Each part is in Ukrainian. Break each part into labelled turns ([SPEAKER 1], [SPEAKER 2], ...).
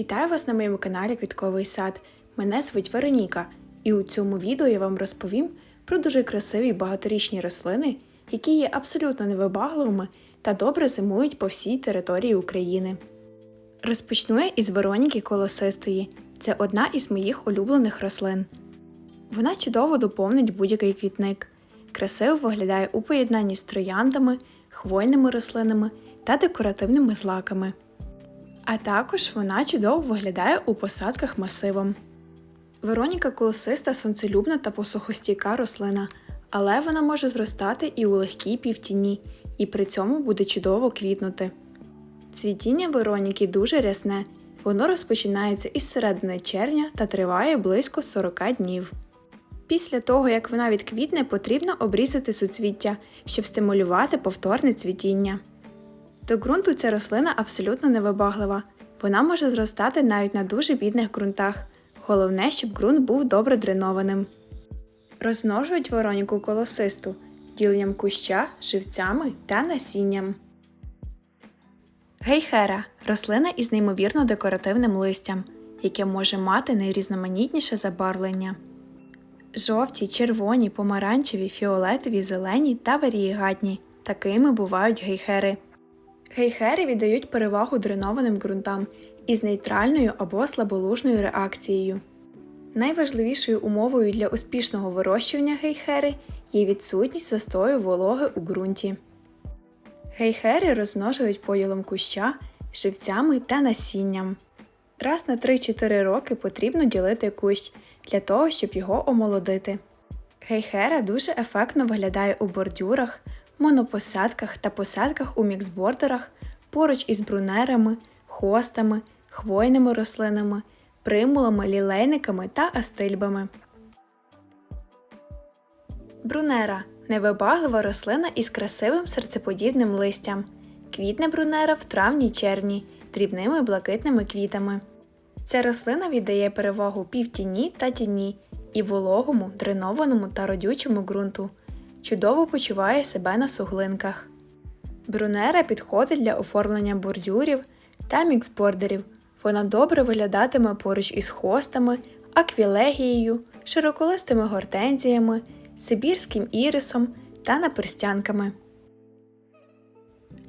[SPEAKER 1] Вітаю вас на моєму каналі Квітковий сад. Мене звуть Вероніка, і у цьому відео я вам розповім про дуже красиві багаторічні рослини, які є абсолютно невибагливими та добре зимують по всій території України. Розпочну я із Вероніки Колосистої. Це одна із моїх улюблених рослин. Вона чудово доповнить будь-який квітник, красиво виглядає у поєднанні з трояндами, хвойними рослинами та декоративними злаками. А також вона чудово виглядає у посадках масивом. Вероніка колосиста сонцелюбна та посухостійка рослина, але вона може зростати і у легкій півтіні, і при цьому буде чудово квітнути. Цвітіння Вероніки дуже рясне, воно розпочинається із середини червня та триває близько 40 днів. Після того, як вона відквітне, потрібно обрізати суцвіття, щоб стимулювати повторне цвітіння. До ґрунту ця рослина абсолютно невибаглива. Вона може зростати навіть на дуже бідних ґрунтах. Головне, щоб ґрунт був добре дренованим. Розмножують вороніку колосисту діленням куща, живцями та насінням. Гейхера рослина із неймовірно декоративним листям, яке може мати найрізноманітніше забарвлення. Жовті, червоні, помаранчеві, фіолетові, зелені та варієгатні. Такими бувають гейхери. Гейхери віддають перевагу дренованим ґрунтам із нейтральною або слаболужною реакцією. Найважливішою умовою для успішного вирощування гейхери є відсутність застою вологи у ґрунті. Гейхери розмножують поділом куща, живцями та насінням. Раз на 3-4 роки потрібно ділити кущ для того, щоб його омолодити. Гейхера дуже ефектно виглядає у бордюрах, монопосадках та посадках у міксбордерах поруч із брунерами, хостами, хвойними рослинами, примулами, лілейниками та астильбами. Брунера невибаглива рослина із красивим серцеподібним листям. Квітне брунера в травні-червні дрібними блакитними квітами. Ця рослина віддає перевагу півтіні та тіні і вологому, дренованому та родючому ґрунту. Чудово почуває себе на суглинках. Брунера підходить для оформлення бордюрів та міксбордерів. Вона добре виглядатиме поруч із хостами, аквілегією, широколистими гортензіями, сибірським ірисом та наперстянками.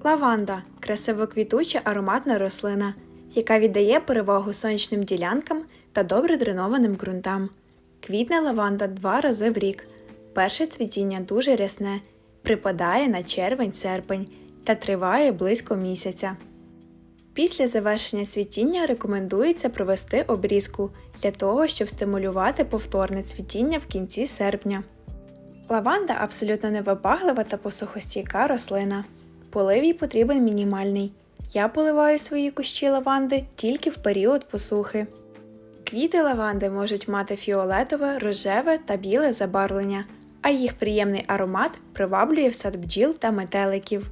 [SPEAKER 1] Лаванда красивоквітуча ароматна рослина, яка віддає перевагу сонячним ділянкам та добре дренованим ґрунтам. Квітне лаванда два рази в рік. Перше цвітіння дуже рясне, припадає на червень-серпень та триває близько місяця. Після завершення цвітіння рекомендується провести обрізку для того, щоб стимулювати повторне цвітіння в кінці серпня. Лаванда абсолютно невибаглива та посухостійка рослина. Полив їй потрібен мінімальний. Я поливаю свої кущі лаванди тільки в період посухи. Квіти лаванди можуть мати фіолетове, рожеве та біле забарвлення, а їх приємний аромат приваблює в сад бджіл та метеликів.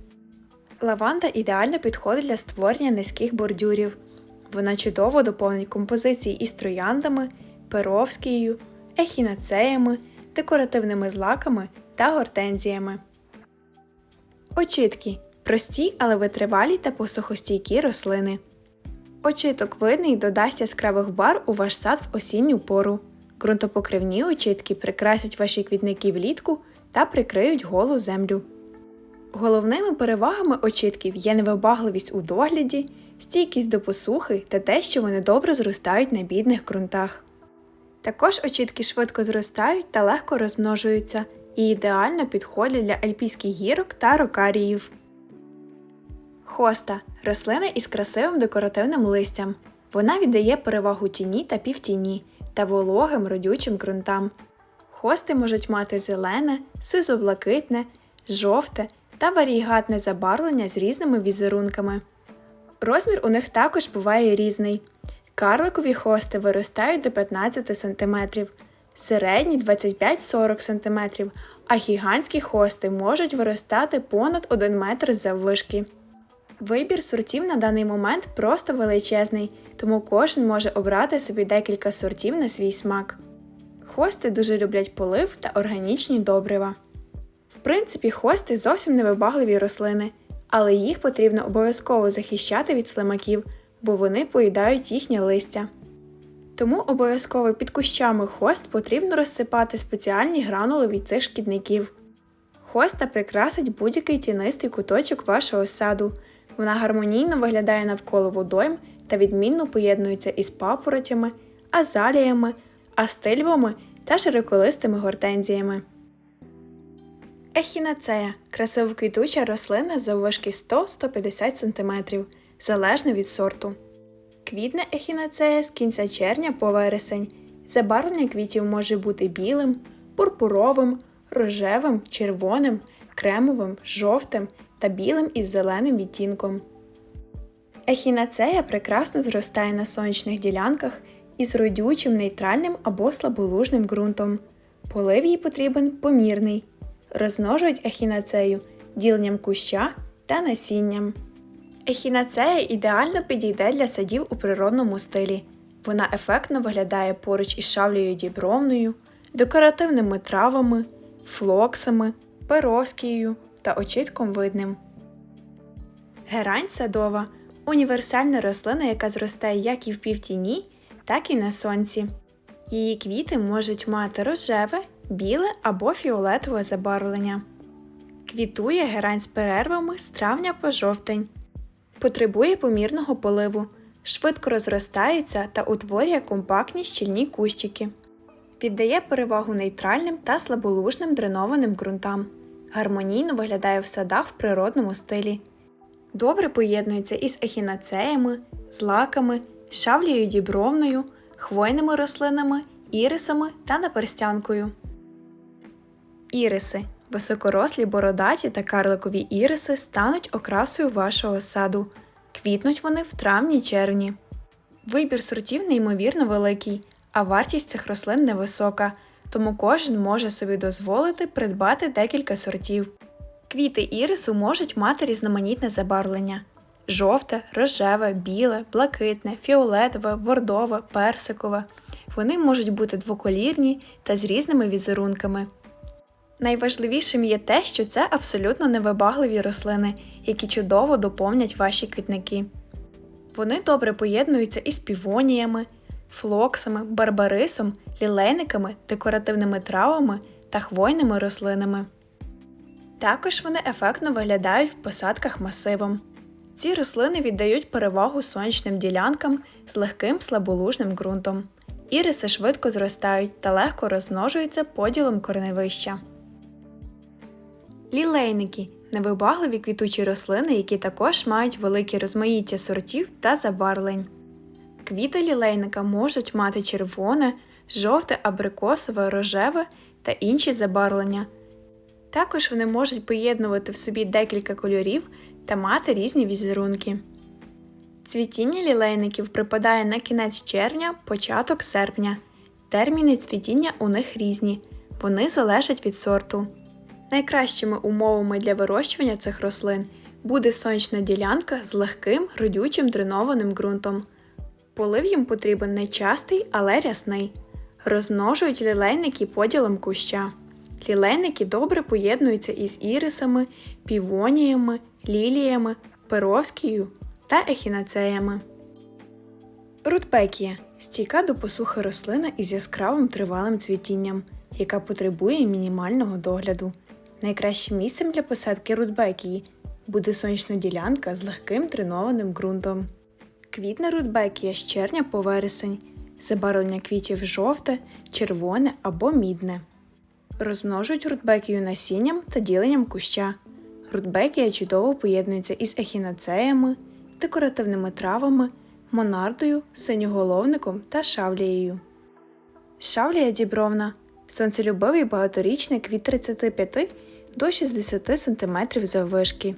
[SPEAKER 1] Лаванда ідеально підходить для створення низьких бордюрів. Вона чудово доповнить композиції із трояндами, перовськією, ехінацеями, декоративними злаками та гортензіями. Очітки прості, але витривалі та посухостійкі рослини. Очиток видний додасть яскравих бар у ваш сад в осінню пору. Ґрунтопокривні очітки прикрасять ваші квітники влітку та прикриють голу землю. Головними перевагами очітків є невибагливість у догляді, стійкість до посухи та те, що вони добре зростають на бідних ґрунтах. Також очітки швидко зростають та легко розмножуються і ідеально підходять для альпійських гірок та рокаріїв. Хоста рослина із красивим декоративним листям. Вона віддає перевагу тіні та півтіні та вологим родючим ґрунтам. Хости можуть мати зелене, сизо-блакитне, жовте та варігатне забарвлення з різними візерунками. Розмір у них також буває різний. Карликові хости виростають до 15 см, середні 25-40 см, а гігантські хости можуть виростати понад 1 метр заввишки. Вибір сортів на даний момент просто величезний, тому кожен може обрати собі декілька сортів на свій смак. Хости дуже люблять полив та органічні добрива. В принципі, хости зовсім невибагливі рослини, але їх потрібно обов'язково захищати від слимаків, бо вони поїдають їхнє листя. Тому обов'язково під кущами хост потрібно розсипати спеціальні гранули від цих шкідників. Хоста прикрасить будь-який тінистий куточок вашого саду. Вона гармонійно виглядає навколо водойм та відмінно поєднується із папоротями, азаліями, астильвами та широколистими гортензіями. Ехінацея красиво квітуча рослина заввишки 100-150 см, залежно від сорту. Квітне ехінацея з кінця червня по вересень. Забарвлення квітів може бути білим, пурпуровим, рожевим, червоним, кремовим, жовтим та білим із зеленим відтінком. Ехінацея прекрасно зростає на сонячних ділянках із родючим нейтральним або слаболужним ґрунтом. Полив їй потрібен помірний. Розмножують ехінацею діленням куща та насінням. Ехінацея ідеально підійде для садів у природному стилі. Вона ефектно виглядає поруч із шавлею дібровною, декоративними травами, флоксами, пероскією та очітком видним. Герань садова універсальна рослина, яка зростає як і в півтіні, так і на сонці. Її квіти можуть мати рожеве, біле або фіолетове забарвлення. Квітує герань з перервами з травня по жовтень. Потребує помірного поливу, швидко розростається та утворює компактні щільні кущики. Віддає перевагу нейтральним та слаболужним дренованим ґрунтам. Гармонійно виглядає в садах в природному стилі. Добре поєднується із ехінацеями, злаками, шавлею дібровною, хвойними рослинами, ірисами та наперстянкою. Іриси високорослі бородаті та карликові іриси стануть окрасою вашого саду. Квітнуть вони в травні-червні. Вибір сортів неймовірно великий, а вартість цих рослин невисока, тому кожен може собі дозволити придбати декілька сортів. Квіти ірису можуть мати різноманітне забарвлення: жовте, рожеве, біле, блакитне, фіолетове, бордове, персикове. Вони можуть бути двоколірні та з різними візерунками. Найважливішим є те, що це абсолютно невибагливі рослини, які чудово доповнять ваші квітники. Вони добре поєднуються із півоніями, флоксами, барбарисом, лілейниками, декоративними травами та хвойними рослинами. Також вони ефектно виглядають в посадках масивом. Ці рослини віддають перевагу сонячним ділянкам з легким слаболужним ґрунтом. Іриси швидко зростають та легко розмножуються поділом корневища. Лілейники невибагливі квітучі рослини, які також мають велике розмаїття сортів та забарвлень. Квіти лілейника можуть мати червоне, жовте, абрикосове, рожеве та інші забарвлення. Також вони можуть поєднувати в собі декілька кольорів та мати різні візерунки. Цвітіння лілейників припадає на кінець червня, початок серпня. Терміни цвітіння у них різні, вони залежать від сорту. Найкращими умовами для вирощування цих рослин буде сонячна ділянка з легким родючим дренованим ґрунтом. Полив їм потрібен не частий, але рясний. Розмножують лілейники поділом куща. Лілейники добре поєднуються із ірисами, півоніями, ліліями, перовськією та ехінацеями. Рудбекія стійка до посухи рослина із яскравим тривалим цвітінням, яка потребує мінімального догляду. Найкращим місцем для посадки рудбекії буде сонячна ділянка з легким тренованим ґрунтом. Квітне рудбекія з червня по вересень, забарвлення квітів жовте, червоне або мідне. Розмножують рудбекію насінням та діленням куща. Рудбекія чудово поєднується із ехінацеями, декоративними травами, монардою, синьоголовником та шавлією. Шавлія дібровна сонцелюбивий багаторічник від 35 до 60 см заввишки.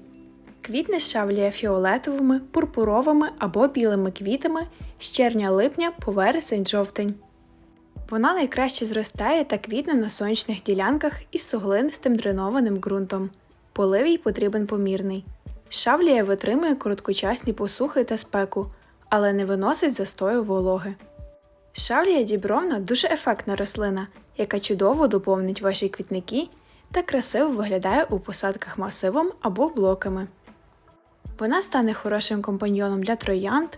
[SPEAKER 1] Квітне шавлія фіолетовими, пурпуровими або білими квітами з червня-липня по вересень-жовтень. Вона найкраще зростає та квітне на сонячних ділянках із суглинистим дренованим ґрунтом. Полив їй потрібен помірний. Шавлія витримує короткочасні посухи та спеку, але не виносить застою вологи. Шавлія дібровна дуже ефектна рослина, яка чудово доповнить ваші квітники та красиво виглядає у посадках масивом або блоками. Вона стане хорошим компаньйоном для троянд,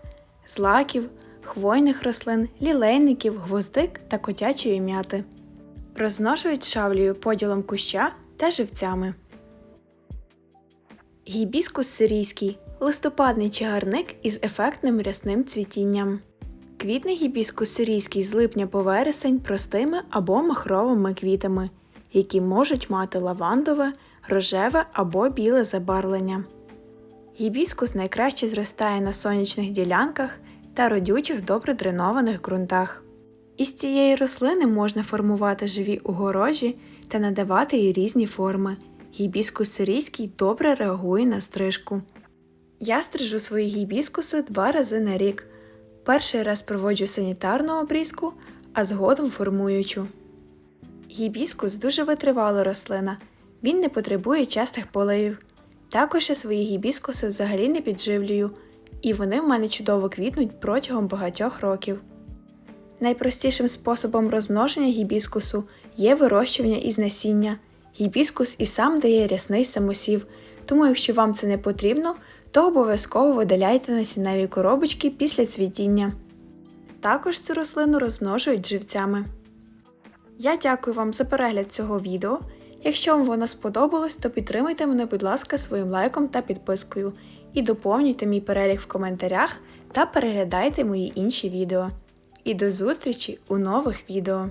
[SPEAKER 1] злаків, хвойних рослин, лілейників, гвоздик та котячої м'яти. Розмножують шавлею поділом куща та живцями. Гібіскус сирійський листопадний чагарник із ефектним рясним цвітінням. Квітне гібіскус сирійський з липня по вересень простими або махровими квітами, які можуть мати лавандове, рожеве або біле забарвлення. Гібіскус найкраще зростає на сонячних ділянках та родючих добре дренованих ґрунтах. Із цієї рослини можна формувати живі огорожі та надавати їй різні форми. Гібіскус сирійський добре реагує на стрижку. Я стрижу свої гібіскуси два рази на рік. Перший раз проводжу санітарну обрізку, а згодом формуючу. Гібіскус дуже витривала рослина, він не потребує частих поливів. Також я свої гібіскуси взагалі не підживлюю, і вони в мене чудово квітнуть протягом багатьох років. Найпростішим способом розмноження гібіскусу є вирощування із насіння. Гібіскус і сам дає рясний самосів, тому якщо вам це не потрібно, то обов'язково видаляйте насінневі коробочки після цвітіння. Також цю рослину розмножують живцями. Я дякую вам за перегляд цього відео. Якщо вам воно сподобалось, то підтримайте мене, будь ласка, своїм лайком та підпискою і доповнюйте мій перелік в коментарях та переглядайте мої інші відео. І до зустрічі у нових відео!